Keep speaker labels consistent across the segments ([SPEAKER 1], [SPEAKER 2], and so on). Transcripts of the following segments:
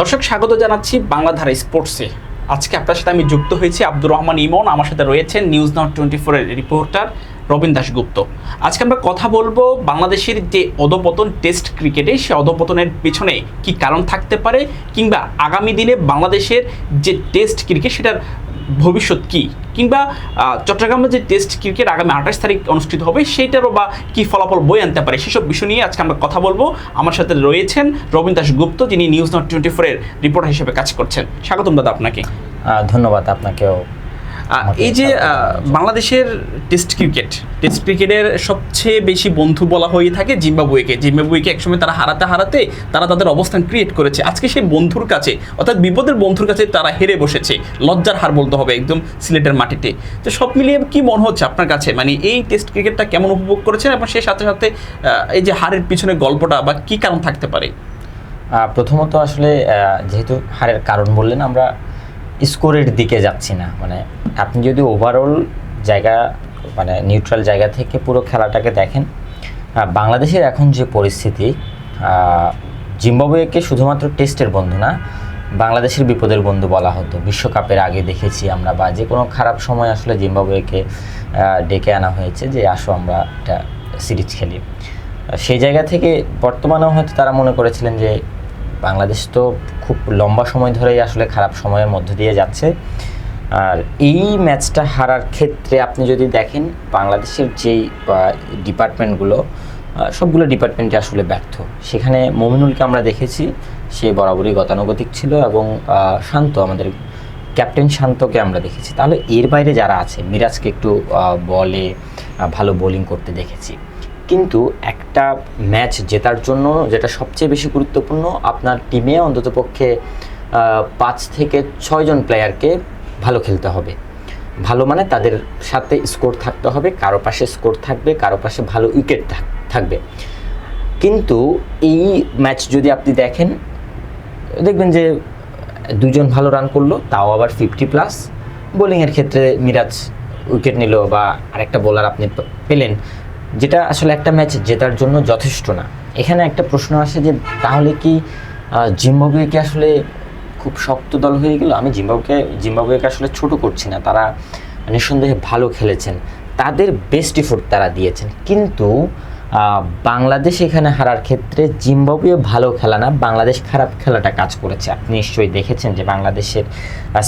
[SPEAKER 1] দর্শক, স্বাগত জানাচ্ছি বাংলাধারা স্পোর্টসে। আজকে আপনার সাথে আমি যুক্ত হয়েছি আব্দুর রহমান ইমন, আমার সাথে রয়েছেন নিউজ নাও টোয়েন্টি ফোরের রিপোর্টার রবীন দাশগুপ্ত। আজকে আমরা কথা বলব বাংলাদেশের যে অধপতন টেস্ট ক্রিকেটে, সে অধপতনের পেছনে কি কারণ থাকতে পারে কিংবা আগামী দিনে বাংলাদেশের যে টেস্ট ক্রিকেট, সেটার ভবিষ্যৎ কি? কিংবা চট্টগ্রামে যে টেস্ট ক্রিকেট আগামী আঠাশ তারিখ অনুষ্ঠিত হবে, সেইটারও বা কি ফলাফল বই আনতে পারে? সেসব বিষয় নিয়ে আজকে আমরা কথা বলব। আমার সাথে রয়েছেন রবীন দাস গুপ্ত, যিনি নিউজ নট টোয়েন্টি ফোরের রিপোর্টার হিসেবে কাজ করছেন। স্বাগতম দাদা আপনাকে।
[SPEAKER 2] ধন্যবাদ আপনাকেও।
[SPEAKER 1] এই যে বাংলাদেশের টেস্ট ক্রিকেট টেস্ট ক্রিকেটের সবচেয়ে বেশি বন্ধু বলা হয়ে থাকে জিম্বাবুয়েকে। জিম্বাবুয়েকে একসময় তারা হারাতে হারাতে তারা তাদের অবস্থান ক্রিয়েট করেছে। আজকে সেই বন্ধুর কাছে অর্থাৎ বিপদের বন্ধুর কাছে তারা হেরে বসেছে। লজ্জার হার বলতে হবে একদম সিলেটের মাটিতে। তো সব মিলিয়ে কি মনে হচ্ছে আপনার কাছে? মানে এই টেস্ট ক্রিকেটটা কেমন উপভোগ করেছেন এবং সেই সাথে সাথে এই যে হারের পিছনে গল্পটা বা কি কারণ থাকতে পারে?
[SPEAKER 2] প্রথমত আসলে যেহেতু হারের কারণ বললেন আমরা স্কোরের দিকে যাচ্ছি না। মানে আপনি যদি ওভারঅল জায়গা মানে নিউট্রাল জায়গা থেকে পুরো খেলাটাকে দেখেন বাংলাদেশের এখন যে পরিস্থিতি জিম্বাবুয়েকে শুধুমাত্র টেস্টের বন্ধু না, বাংলাদেশের বিপদের বন্ধু বলা হতো। বিশ্বকাপের আগে দেখেছি আমরা বা যে কোনো খারাপ সময় আসলে জিম্বাবুয়েকে ডেকে আনা হয়েছে যে, আসো আমরা একটা সিরিজ খেলি। সেই জায়গা থেকে বর্তমানেও হয়তো তারা মনে করেছিলেন যে বাংলাদেশ তো খুব লম্বা সময় ধরেই আসলে খারাপ সময়ের মধ্য দিয়ে যাচ্ছে। আর এই ম্যাচটা হারার ক্ষেত্রে আপনি যদি দেখেন, বাংলাদেশের যেই ডিপার্টমেন্টগুলো সবগুলো ডিপার্টমেন্টে আসলে ব্যর্থ। সেখানে মমিনুলকে আমরা দেখেছি, সে বরাবরই গতানুগতিক ছিল এবং শান্ত, আমাদের ক্যাপ্টেন শান্তকে আমরা দেখেছি। তাহলে এর বাইরে যারা আছে, মিরাজকে একটু বলে ভালো বোলিং করতে দেখেছি। কিন্তু একটা ম্যাচ জেতার জন্য যেটা সবচেয়ে বেশি গুরুত্বপূর্ণ, আপনার টিমে অন্ততপক্ষে পাঁচ থেকে ছয়জন প্লেয়ারকে ভালো খেলতে হবে। ভালো মানে তাদের সাথে স্কোর থাকতে হবে, কারও পাশে স্কোর থাকবে, কারও পাশে ভালো উইকেট থাকবে। কিন্তু এই ম্যাচ যদি আপনি দেখেন, দেখবেন যে দুজন ভালো রান করল, তাও আবার ফিফটি প্লাস বোলিংয়ের ক্ষেত্রে মিরাজ উইকেট নিল বা আরেকটা বোলার আপনি পেলেন। যেটা আসলে একটা ম্যাচ জেতার জন্য যথেষ্ট না। এখানে একটা প্রশ্ন আসে যে, তাহলে কি জিম্বাবুয়েকে আসলে খুব শক্ত দল হয়ে গেল? আমি জিম্বাবুকে জিম্বাবুয়েকে আসলে ছোট করছি না। তারা নিঃসন্দেহে ভালো খেলেছেন। তাদের বেস্ট এফোর্ট তারা দিয়েছেন। কিন্তু বাংলাদেশ এখানে হারার ক্ষেত্রে জিম্বাবুয়ে ভালো খেলা না, বাংলাদেশ খারাপ খেলাটা কাজ করেছে। আপনি নিশ্চয়ই দেখেছেন যে, বাংলাদেশের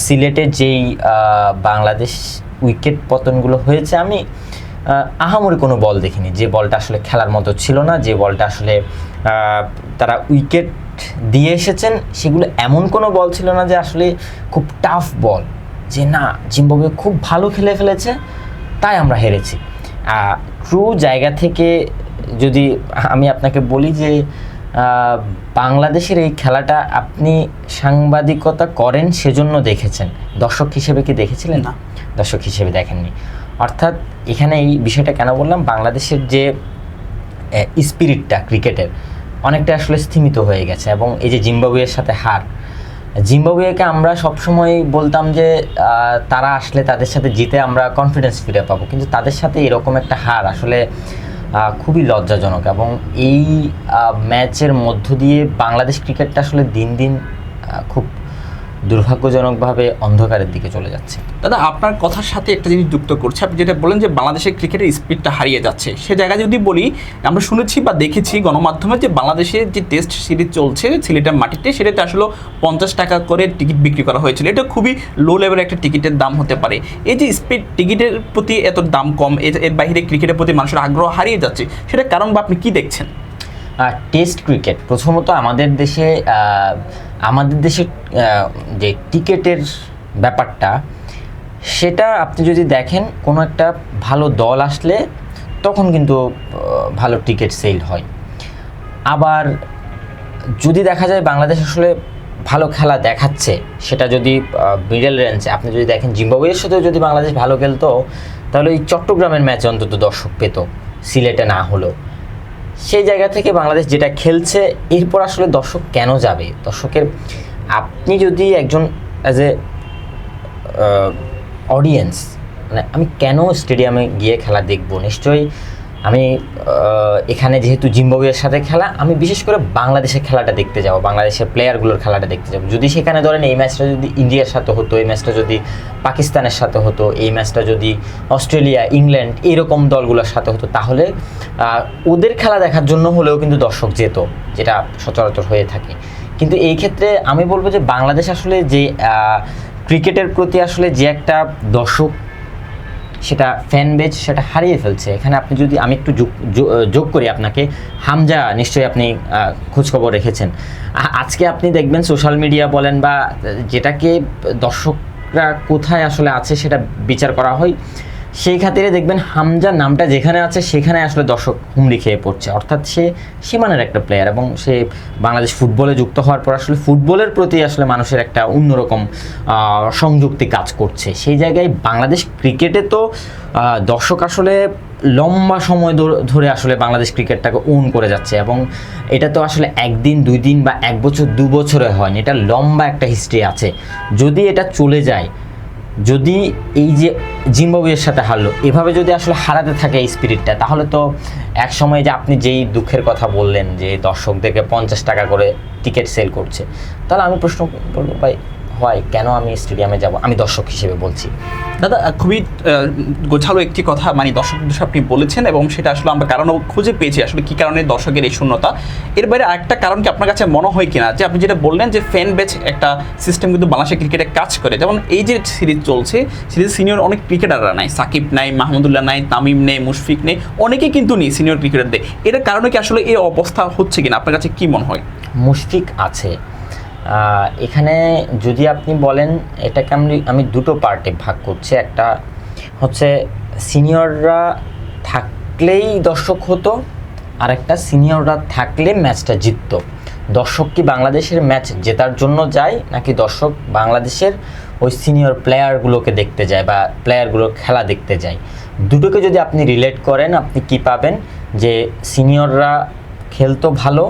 [SPEAKER 2] সিলেটে যেই বাংলাদেশ উইকেট পতনগুলো হয়েছে, আমি আহামরি কোনো বল দেখিনি। যে বলটা আসলে খেলার মতো ছিল না যে বলটা আসলে তারা উইকেট দিয়ে এসেছেন সেগুলো এমন কোনো বল ছিল না যে আসলে খুব টাফ বল যে না জিম্বাবুয়ে খুব ভালো খেলে ফেলেছে তাই আমরা হেরেছি। ট্রু জায়গা থেকে যদি আমি আপনাকে বলি যে বাংলাদেশের এই খেলাটা আপনি সাংবাদিকতা করেন সেজন্য দেখেছেন। দর্শক হিসেবে কি দেখেছিলেন?
[SPEAKER 1] না।
[SPEAKER 2] দর্শক হিসেবে দেখেননি। অর্থাৎ এখানে এই বিষয়টা কেন বললাম? বাংলাদেশের যে স্পিরিটটা ক্রিকেটের, অনেকটা আসলে স্থিমিত হয়ে গেছে এবং এই যে জিম্বাবুয়ের সাথে হার, জিম্বাবুয়েকে আমরা সবসময় বলতাম যে তারা আসলে তাদের সাথে জিতে আমরা কনফিডেন্স ফিরে পাবো। কিন্তু তাদের সাথে এরকম একটা হার আসলে খুবই লজ্জাজনক এবং এই ম্যাচের মধ্য দিয়ে বাংলাদেশ ক্রিকেটটা আসলে দিন দিন খুব দুর্ভাগ্যজনকভাবে অন্ধকারের দিকে চলে যাচ্ছে।
[SPEAKER 1] দাদা, আপনার কথার সাথে একটা জিনিস যুক্ত করছে। আপনি যেটা বলেন যে বাংলাদেশের ক্রিকেটের স্পিডটা হারিয়ে যাচ্ছে, সে জায়গায় যদি বলি, আমরা শুনেছি বা দেখেছি গণমাধ্যমে যে বাংলাদেশে যে টেস্ট সিরিজ চলছে সিলেটের মাটিতে, সেটাতে আসলে পঞ্চাশ টাকা করে টিকিট বিক্রি করা হয়েছিল। এটা খুবই লো লেভেলের একটা টিকিটের দাম হতে পারে। এই যে স্পিড টিকিটের প্রতি এত দাম কম এর- বাইরে ক্রিকেটের প্রতি মানুষের আগ্রহ হারিয়ে যাচ্ছে সেটা কারণ বা আপনি কী দেখছেন?
[SPEAKER 2] টেস্ট ক্রিকেট প্রথমত আমাদের দেশে আমাদের দেশে যে টিকেটের ব্যাপারটা, সেটা আপনি যদি দেখেন, কোনো একটা ভালো দল আসলে তখন কিন্তু ভালো টিকিট সেল হয়। আবার যদি দেখা যায় বাংলাদেশ আসলে ভালো খেলা দেখাচ্ছে, সেটা যদি মিডল রেঞ্জে আপনি যদি দেখেন, জিম্বাবুয়ের সাথেও যদি বাংলাদেশ ভালো খেলতো, তাহলে ওই চট্টগ্রামের ম্যাচে অন্তত দর্শক পেত, সিলেটে না হলো সেই জায়গা থেকে বাংলাদেশ যেটা খেলছে, এরপর আসলে দর্শক কেন যাবে? দর্শকের, আপনি যদি একজন অ্যাজ এ অডিয়েন্স মানে আমি কেন স্টেডিয়ামে গিয়ে খেলা দেখব? নিশ্চয়ই আমি এখানে যেহেতু জিম্বাবুয়ের সাথে খেলা, আমি বিশেষ করে বাংলাদেশের খেলাটা দেখতে যাব, বাংলাদেশের প্লেয়ারগুলোর খেলাটা দেখতে যাব। যদি সেখানে ধরেন এই ম্যাচটা যদি ইন্ডিয়ার সাথে হতো, এই ম্যাচটা যদি পাকিস্তানের সাথে হতো, এই ম্যাচটা যদি অস্ট্রেলিয়া, ইংল্যান্ড এরকম দলগুলোর সাথে হতো, তাহলে ওদের খেলা দেখার জন্য হলেও কিন্তু দর্শক যেত, যেটা সচরাচর হয়ে থাকে। কিন্তু এই ক্ষেত্রে আমি বলব যে বাংলাদেশ আসলে যে ক্রিকেটের প্রতি আসলে যে একটা দর্শক সেটা ফ্যান বেজ সেটা হারিয়ে ফেলছে। এখানে আপনি যদি আমি একটু যোগ- করি আপনাকে, হামজা নিশ্চয়ই আপনি খোঁজখবর রেখেছেন। আজকে আপনি দেখবেন সোশ্যাল মিডিয়া বলেন বা যেটাকে দর্শকরা কোথায় আসলে আছে সেটা বিচার করা হয়। সেই খাতিরে দেখবেন হামজা নামটা যেখানে আছে, সেখানে আসলে দর্শক হুমড়ি খেয়ে পড়ছে। অর্থাৎ সে সীমানের একটা প্লেয়ার এবং সে বাংলাদেশ ফুটবলে যুক্ত হওয়ার পর আসলে ফুটবলের প্রতি আসলে মানুষের একটা অন্যরকম সংযুক্তি কাজ করছে। সেই জায়গায় বাংলাদেশ ক্রিকেটে তো দর্শক আসলে লম্বা সময় ধর- আসলে বাংলাদেশ ক্রিকেটটাকে ওন করে যাচ্ছে এবং এটা তো আসলে একদিন, দুই দিন বা এক বছর, দু বছরে হয়নি এটা লম্বা একটা হিস্ট্রি আছে। যদি এটা চলে যায় যদি এই যে জিম্বাবুয়ের সাথে হারলো, এভাবে যদি আসলে হারাতে থাকে এই স্পিরিটটা তাহলে তো এক সময় যে আপনি যেই দুঃখের কথা বললেন যে দর্শকদেরকে পঞ্চাশ টাকা করে টিকিট সেল করছে, তাহলে আমি প্রশ্ন করব, ভাই হয় কেন আমি স্টেডিয়ামে যাব? আমি দর্শক হিসেবে বলছি।
[SPEAKER 1] দাদা খুবই গোছালো একটি কথা মানে দর্শক আপনি বলেছেন এবং সেটা আসলে আমরা কারণও খুঁজে পেয়েছি আসলে কি কারণে দর্শকের এই শূন্যতা। এর বাইরে আরেকটা কারণ কি আপনার কাছে মনে হয় কিনা? যে আপনি যেটা বললেন যে ফ্যান বেচ একটা সিস্টেম কিন্তু বাংলাদেশের ক্রিকেটে কাজ করে। যেমন এই যে সিরিজ চলছে সিরিজ সিনিয়র অনেক ক্রিকেটাররা নাই সাকিব নাই মাহমুদুল্লাহ নাই তামিম নেই মুশফিক নেই অনেকেই কিন্তু নেই সিনিয়র ক্রিকেটারদের এটার কারণে কি আসলে এই অবস্থা হচ্ছে কিনা? আপনার কাছে কি মনে হয়?
[SPEAKER 2] মুশফিক আছে। এখানে যদি আপনি বলেন এটাকে আমি আমি দুটো পার্টে ভাগ করছি। একটা হচ্ছে সিনিয়ররা থাকলেই দর্শক হতো আর একটা সিনিয়ররা থাকলে ম্যাচটা জিততো। দর্শক কি বাংলাদেশের ম্যাচ জেতার জন্য যায়, নাকি দর্শক বাংলাদেশের ওই সিনিয়র প্লেয়ারগুলোকে দেখতে যায় বা প্লেয়ারগুলোর খেলা দেখতে যায়? দুটোকে যদি আপনি রিলেট করেন, আপনি কি পাবেন? যে সিনিয়ররা খেলতো ভালো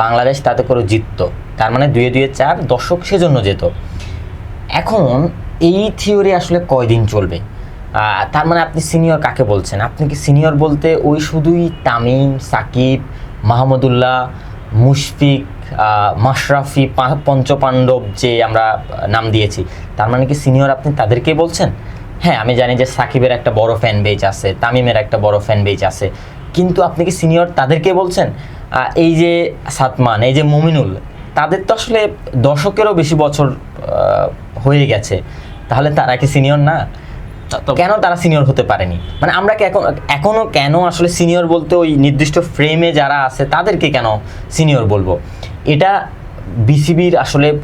[SPEAKER 2] বাংলাদেশ তাতে করে জিততো। তার মানে দুয়ে দুয়ে চার দর্শক সেজন্য যেত। এখন এই থিওরি আসলে কয়দিন চলবে? তার মানে আপনি সিনিয়র কাকে বলছেন? আপনি কি সিনিয়র বলতে ওই শুধুই তামিম, সাকিব, মাহমুদুল্লাহ, মুশফিক মাশরাফি পঞ্চপাণ্ডব যে আমরা নাম দিয়েছি, তার মানে কি সিনিয়র আপনি তাদেরকে বলছেন? হ্যাঁ আমি জানি যে সাকিবের একটা বড় ফ্যান বেজ আছে, তামিমের একটা বড় ফ্যান বেজ আছে। কিন্তু আপনি কি সিনিয়র তাদেরকে বলছেন? এই যে সাতমান এই যে মমিনুল তাদের তো আসলে দশকেরও বেশি বছর হয়ে গেছে। তাহলে তারা কি সিনিয়র না?
[SPEAKER 1] তো-
[SPEAKER 2] কেন তারা সিনিয়র হতে পারেনি? মানে আমরা কি এখন এখনও কেন আসলে সিনিয়র বলতে ওই নির্দিষ্ট ফ্রেমে যারা আছে তাদেরকে কেন সিনিয়র বলব? এটা বিসিবির আসলে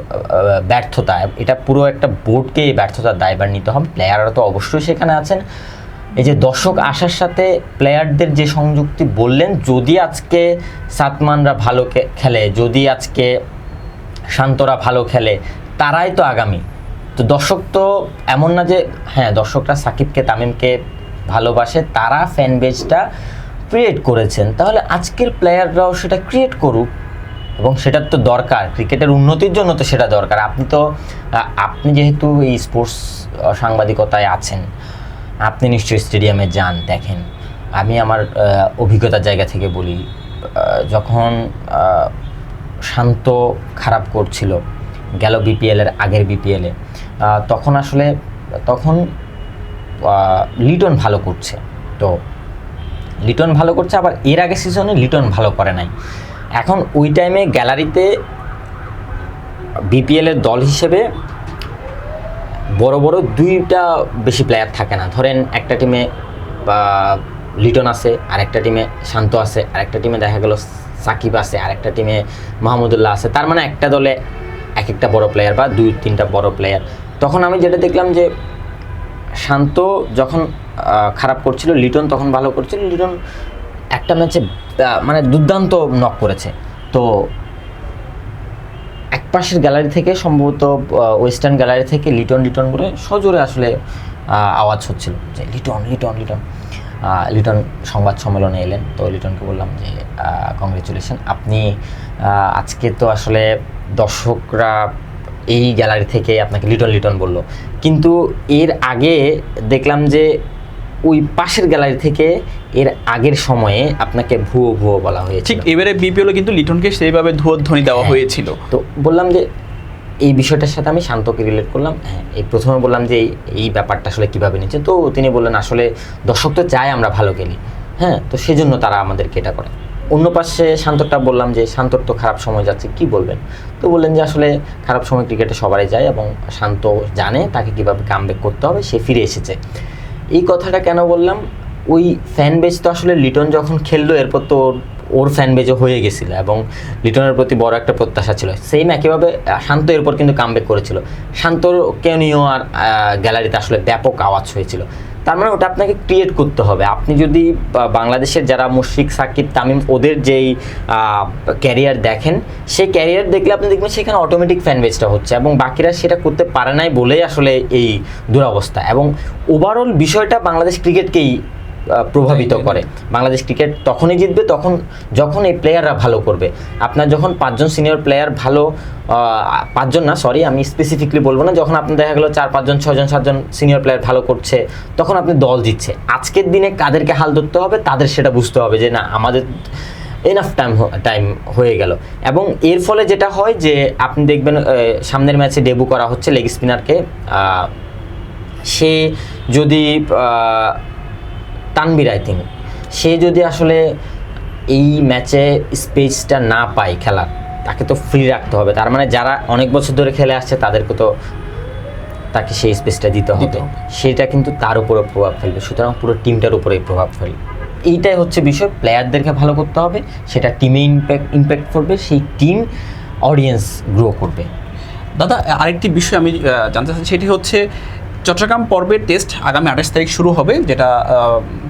[SPEAKER 2] ব্যর্থতা। এটা পুরো একটা বোর্ডকে ব্যর্থতার দায়ভার নিতে হবে। প্লেয়াররা তো অবশ্যই সেখানে আছেন। এই যে দর্শক আসার সাথে প্লেয়ারদের যে সংযুক্তি বললেন, যদি আজকে সাতমানরা ভালো খেলে, যদি আজকে শান্তরা ভালো খেলে, তারাই তো আগামী। তো দর্শক তো এমন না যে হ্যাঁ দর্শকরা সাকিবকে, তামিমকে ভালোবাসে, তারা ফ্যান বেজটা ক্রিয়েট করেছেন। তাহলে আজকের প্লেয়াররাও সেটা ক্রিয়েট করুক, এবং সেটার তো দরকার। ক্রিকেটের উন্নতির জন্য তো সেটা দরকার। আপনি তো আপনি যেহেতু এই স্পোর্টস সাংবাদিকতায় আছেন আপনি নিশ্চয়ই স্টেডিয়ামে যান, দেখেন। আমি আমার অভিজ্ঞতার জায়গা থেকে বলি যখন শান্ত, খারাপ করছিল, গেল বিপিএলের আগের বিপিএলে তখন আসলে, তখন লিটন ভালো করছে। তো, লিটন ভালো করছে, আবার এর আগে সিজনে লিটন ভালো করে নাই। এখন ওই টাইমে গ্যালারিতে বিপিএলের দল হিসেবে বড় বড় দুইটা বেশি প্লেয়ার থাকে না। ধরেন একটা টিমে লিটন আছে আর একটা টিমে শান্ত আছে আর একটা টিমে দেখা গেল সাকিব আছে আর একটা টিমে মাহমুদুল্লাহ আছে। তার মানে একটা দলে এক একটা বড় প্লেয়ার বা দুই, তিনটা বড় প্লেয়ার তখন আমি যেটা দেখলাম যে শান্ত যখন খারাপ করছিল, লিটন তখন ভালো করছিল। লিটন একটা ম্যাচে মানে দুর্দান্ত নক করেছে। তো পাশের গ্যালারি থেকে সম্ভবত ওয়েস্টার্ন গ্যালারি থেকে লিটন লিটন বলে সজোরে আসলে আওয়াজ হচ্ছিল। যে লিটন লিটন লিটন। লিটন সংবাদ সম্মেলনে এলেন। তো লিটনকে বললাম যে কংগ্রেচুলেশন আপনি আজকে তো আসলে দর্শকরা এই গ্যালারি থেকে আপনাকে লিটন লিটন বলল। কিন্তু এর আগে দেখলাম যে ওই পাশের গ্যালারি থেকে এর আগের সময়ে আপনাকে ভুয়ো ভুয়ো বলা হয়েছে
[SPEAKER 1] ঠিক এবারে বিপিএলও কিন্তু লিটনকে সেইভাবে ধ্বনি দেওয়া
[SPEAKER 2] হ্যাঁ।
[SPEAKER 1] হয়েছিল।
[SPEAKER 2] তো বললাম যে এই বিষয়টার সাথে আমি শান্তকে রিলেট করলাম। হ্যাঁ এই প্রথমে বললাম যে এই- ব্যাপারটা আসলে কীভাবে নিচ্ছে। তো তিনি বললেন আসলে দর্শক তো চায় আমরা ভালো খেলি। হ্যাঁ তো সেজন্য তারা আমাদেরকে এটা করে। অন্য পাশে শান্তরটা বললাম যে শান্তর তো খারাপ সময় যাচ্ছে কি বলবেন? তো বললেন যে আসলে খারাপ সময় ক্রিকেটে সবারই যায় এবং শান্ত জানে তাকে কীভাবে কামব্যাক করতে হবে সে ফিরে এসেছে। এই কথাটা কেন বললাম? ওই ফ্যান বেজ তো আসলে লিটন যখন খেললো, এরপর তো ওর- ওর ফ্যান বেজও হয়ে গেছিল এবং লিটনের প্রতি বড় একটা প্রত্যাশা ছিল। সেম একইভাবে শান্ত এরপর কিন্তু কামব্যাক করেছিল। শান্তর কেনিও আর গ্যালারিতে আসলে ব্যাপক আওয়াজ হয়েছিল। তার মানে ওটা আপনাকে ক্রিয়েট করতে হবে। আপনি যদি বাংলাদেশের যারা মুশফিক, সাকিব, তামিম ওদের যেই ক্যারিয়ার দেখেন, সেই ক্যারিয়ার দেখলে আপনি দেখবেন সেখানে অটোমেটিক ফ্যান বেজটা হচ্ছে এবং বাকিরা সেটা করতে পারে নাই বলেই আসলে এই দুরবস্থা এবং ওভারঅল বিষয়টা বাংলাদেশ ক্রিকেটকেই প্রভাবিত। করে। বাংলাদেশ ক্রিকেট তখনই জিতবে তখন যখন এই প্লেয়াররা ভালো করবে। আপনার যখন পাঁচজন সিনিয়র প্লেয়ার ভালো পাঁচজন না সরি আমি স্পেসিফিকলি বলব না যখন আপনি দেখা গেলো চার পাঁচজন ছজন সাতজন সিনিয়র প্লেয়ার ভালো করছে তখন আপনি দল জিতছে। আজকের দিনে কাদেরকে হাল ধরতে হবে তাদের সেটা বুঝতে হবে যে না আমাদের এনাফ টাইম টাইম হয়ে গেল। এবং এর ফলে যেটা হয় যে আপনি দেখবেন সামনের ম্যাচে ডেবু করা হচ্ছে লেগ স্পিনারকে সে যদি তানবির আই থিঙ্ক সে যদি আসলে এই ম্যাচে স্পেসটা না পায় খেলার তাকে তো ফ্রি রাখতে হবে। তার মানে যারা অনেক বছর ধরে খেলে আসছে তাদেরকে তো তাকে সেই স্পেসটা দিতে হবে। সেটা কিন্তু তার উপরে প্রভাব ফেলবে। সুতরাং পুরো টিমটার উপরেই প্রভাব ফেলবে। এইটাই হচ্ছে বিষয়। প্লেয়ারদেরকে ভালো করতে হবে সেটা টিমে ইম্প্যাক্ট ইম্প্যাক্ট করবে সেই টিম অডিয়েন্স গ্রো করবে।
[SPEAKER 1] দাদা আরেকটি বিষয় আমি জানতে চাচ্ছি সেটি হচ্ছে চট্টগ্রাম পর্বের টেস্ট আগামী আঠাশ তারিখ শুরু হবে, যেটা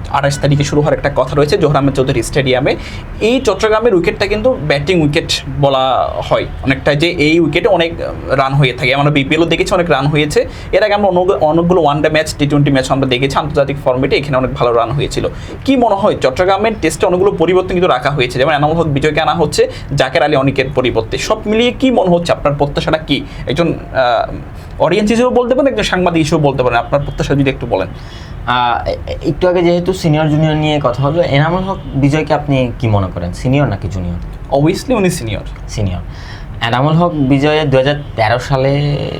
[SPEAKER 1] আঠাশ তারিখে শুরু হওয়ার একটা কথা রয়েছে জোহর আহমেদ চৌধুরী স্টেডিয়ামে। এই চট্টগ্রামের উইকেটটা কিন্তু ব্যাটিং উইকেট বলা হয়। অনেকটা যে এই উইকেটে অনেক রান হয়ে থাকে। আমরা বিপিএলও দেখেছি, অনেক রান হয়েছে। এর আগে আমরা অনেক- অনেকগুলো one day match T twenty match আমরা দেখেছি, আন্তর্জাতিক ফর্মেটে এখানে অনেক ভালো রান হয়েছিল। কি মনে হয়, চট্টগ্রামের টেস্টে অনেকগুলো পরিবর্তন কিন্তু রাখা হয়েছে? যেমন এনামুল হক বিজয়কে আনা হচ্ছে, জাকের আলী অনিকের পরিবর্তে। সব মিলিয়ে কি মনে হচ্ছে? আপনার প্রত্যাশাটা কি? একজন অডিয়েন্স হিসেবে বলতে পারেন একজন সাংবাদিক হিসেবে বলতে পারেন। আপনার প্রত্যাশা যদি একটু বলেন।
[SPEAKER 2] একটু আগে যেহেতু সিনিয়র জুনিয়র নিয়ে কথা হলো এনামুল হক বিজয়কে আপনি কি মনে করেন? সিনিয়র নাকি জুনিয়র
[SPEAKER 1] অবভিয়াসলি উনি সিনিয়র
[SPEAKER 2] সিনিয়র এনামুল হক বিজয়ে দু হাজার তেরো সালে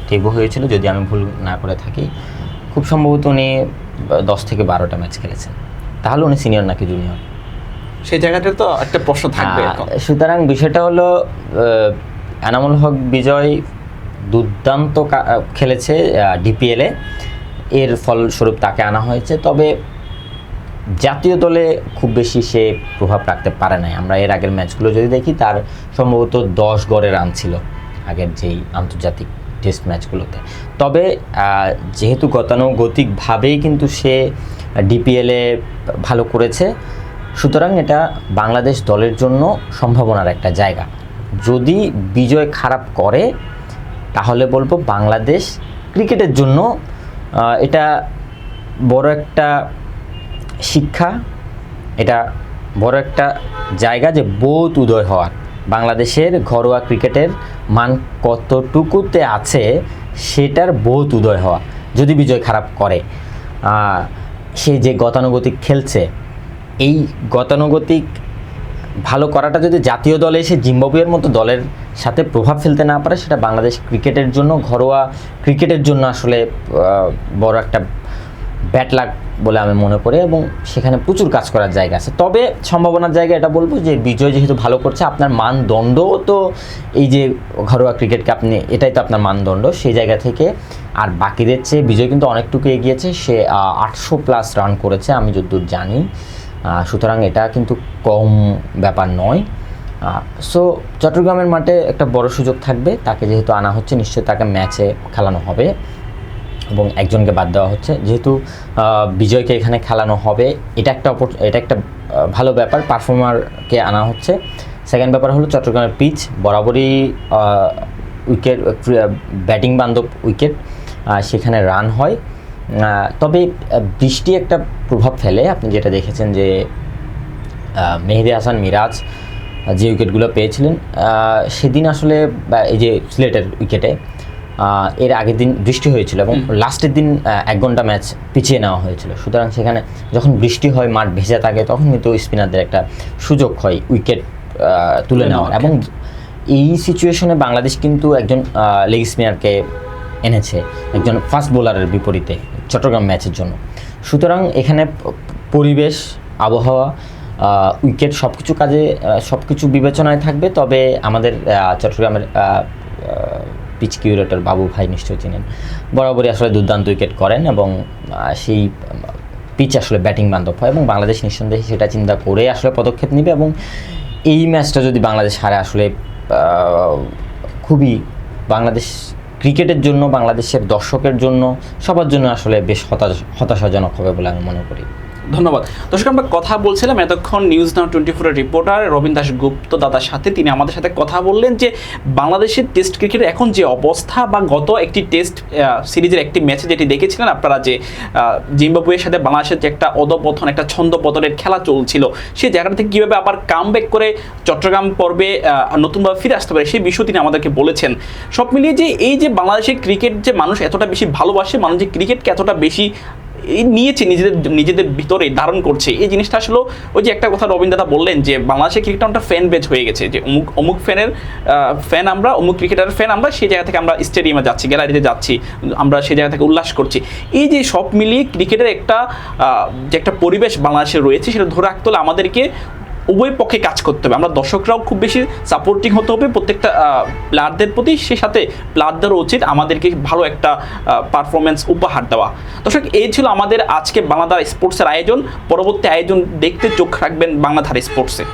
[SPEAKER 2] টেবু হয়েছিল যদি আমি ভুল না করে থাকি। খুব সম্ভবত উনি দশ থেকে বারোটা ম্যাচ খেলেছেন। তাহলে উনি সিনিয়র নাকি জুনিয়র
[SPEAKER 1] সেই জায়গাটার তো একটা প্রশ্ন থাকবে।
[SPEAKER 2] সুতরাং বিষয়টা হলো এনামুল হক বিজয় দুর্দান্ত খেলেছে ডিপিএলে এর ফলস্বরূপ তাকে আনা হয়েছে, তবে জাতীয় দলে খুব বেশি সে প্রভাব রাখতে পারে নাই। আমরা এর আগের ম্যাচগুলো যদি দেখি, তার সম্ভবত দশ গড়ে রান ছিল আগের যেই আন্তর্জাতিক টেস্ট ম্যাচগুলোতে। তবে যেহেতু গতানুগতিকভাবেই কিন্তু সে ডিপিএলে ভালো করেছে, সুতরাং এটা বাংলাদেশ দলের জন্য সম্ভাবনার একটা জায়গা। যদি বিজয় খারাপ করে তাহলে বলব বাংলাদেশ ক্রিকেটের জন্য এটা বড় একটা শিক্ষা, এটা বড় একটা জায়গা যে বোধ উদয় হওয়ার। বাংলাদেশের ঘরোয়া ক্রিকেটের মান কতটুকুতে আছে সেটার বোধ উদয় হওয়া, যদি বিজয় খারাপ করে। সে যে গতানুগতিক খেলছে, এই গতানুগতিক ভালো করাটা যদি জাতীয় দলে এসে জিম্বাবুয়ের মতো দলের সাথে প্রভাব ফেলতে না পারে, সেটা বাংলাদেশ ক্রিকেটের জন্য ঘরোয়া ক্রিকেটের জন্য আসলে বড় একটা ব্যাট লাগ বলে আমি মনে করি এবং সেখানে প্রচুর কাজ করার জায়গা আছে। তবে সম্ভাবনার জায়গা এটা বলব যে বিজয় যেহেতু ভালো করছে, আপনার মানদণ্ডও তো এই যে ঘরোয়া ক্রিকেটকে আপনি, এটাই তো আপনার মানদণ্ড। সেই জায়গা থেকে আর বাকিদের চেয়ে বিজয় কিন্তু অনেকটুকু এগিয়েছে সে আটশো প্লাস রান করেছে, আমি যতদূর জানি। সুতরাং এটা কিন্তু কম ব্যাপার নয়। সো চট্টগ্রামের মাঠে একটা বড় সুযোগ থাকবে, তাকে যেহেতু আনা হচ্ছে, নিশ্চয়ই তাকে ম্যাচে খেলানো হবে এবং একজনকে বাদ দেওয়া হচ্ছে। যেহেতু বিজয়কে এখানে খেলানো হবে, এটা একটা এটা একটা ভালো ব্যাপার পারফর্মারকে আনা হচ্ছে। সেকেন্ড ব্যাপার হলো চট্টগ্রামের পিচ বরাবরই উইকেট ব্যাটিং বান্ধব উইকেট সেখানে রান হয়। তবে বৃষ্টি একটা প্রভাব ফেলে। আপনি যেটা দেখেছেন যে মেহেদি হাসান মিরাজ যে উইকেটগুলো পেয়েছিলেন। সেদিন আসলে এই যে সিলেটের উইকেটে এর আগের দিন বৃষ্টি হয়েছিল এবং লাস্টের দিন এক ঘণ্টা ম্যাচ পিছিয়ে নেওয়া হয়েছিল। সুতরাং সেখানে যখন বৃষ্টি হয় মাঠ ভেজা থাকে তখন কিন্তু স্পিনারদের একটা সুযোগ হয় উইকেট তুলে নেওয়ার। এবং এই সিচুয়েশনে বাংলাদেশ কিন্তু একজন লেগ স্পিনারকে এনেছে একজন ফাস্ট বোলারের বিপরীতে চট্টগ্রাম ম্যাচের জন্য। সুতরাং এখানে পরিবেশ আবহাওয়া উইকেট সব কিছু কাজে সব কিছু বিবেচনায় থাকবে, তবে আমাদের চট্টগ্রামের পিচ কিউরেটর বাবু ভাই নিশ্চয় চিনেন। বরাবরই আসলে দুর্দান্ত উইকেট করেন এবং সেই পিচ আসলে ব্যাটিং বান্ধব হয় এবং বাংলাদেশ নিঃসন্দেহে সেটা চিন্তা করে আসলে পদক্ষেপ নেবে এবং এই ম্যাচটা যদি বাংলাদেশ হারে আসলে খুবই বাংলাদেশ ক্রিকেটের জন্য, বাংলাদেশের দর্শকের জন্য সবার জন্য আসলে বেশ হতাশ, হতাশাজনক হবে বলে আমি মনে করি।
[SPEAKER 1] ধন্যবাদ। দর্শক, আমরা কথা বলছিলাম এতক্ষণ নিউজ নাও টোয়েন্টি ফোরের রিপোর্টার রবীন দাস গুপ্ত দাদার সাথে। তিনি আমাদের সাথে কথা বললেন যে, বাংলাদেশের টেস্ট ক্রিকেটের এখন যে অবস্থা বা গত একটি টেস্ট সিরিজের একটি ম্যাচে যেটি দেখেছিলেন আপনারা যে জিম্বাবুয়ের সাথে বাংলাদেশের যে একটা অধপতন, একটা ছন্দপতনের খেলা চলছিল সেই জায়গাটা থেকে কীভাবে আবার কাম করে চট্টগ্রাম পর্বে নতুনভাবে ফিরে আসতে পারে সেই বিষয় তিনি আমাদেরকে বলেছেন। সব মিলিয়ে যে, এই যে বাংলাদেশের ক্রিকেট যে মানুষ এতটা বেশি ভালোবাসে, মানুষ যে ক্রিকেটকে এতটা বেশি নিয়েছে, নিজেদের নিজেদের ভিতরে ধারণ করছে। এই জিনিসটা আসলে ওই যে একটা কথা রবীন্দ্র দাদা বললেন যে, বাংলাদেশে ক্রিকেট একটা ফ্যান বেজ হয়ে গেছে। যে অমুক অমুক ফ্যানের ফ্যান আমরা, অমুক ক্রিকেটারের ফ্যান আমরা সেই জায়গা থেকে আমরা স্টেডিয়ামে যাচ্ছি গ্যালারিতে যাচ্ছি, আমরা সেই জায়গা থেকে উল্লাস করছি। এই যে সব মিলিয়ে ক্রিকেটের একটা যে একটা পরিবেশ বাংলাদেশে রয়েছে, সেটা ধরে রাখতে হলে আমাদেরকে উভয় পক্ষে কাজ করতে হবে। আমরা দর্শকরাও খুব বেশি সাপোর্টিং হতে হবে। প্রত্যেকটা প্লেয়ারদের প্রতি সে সাথে প্লেয়ারদেরও উচিত। আমাদেরকে ভালো একটা পারফরমেন্স উপহার দেওয়া। দর্শক, এই ছিল আমাদের আজকে বাংলাধার স্পোর্টসের আয়োজন। পরবর্তী আয়োজন দেখতে চোখ রাখবেন বাংলাধার স্পোর্টসে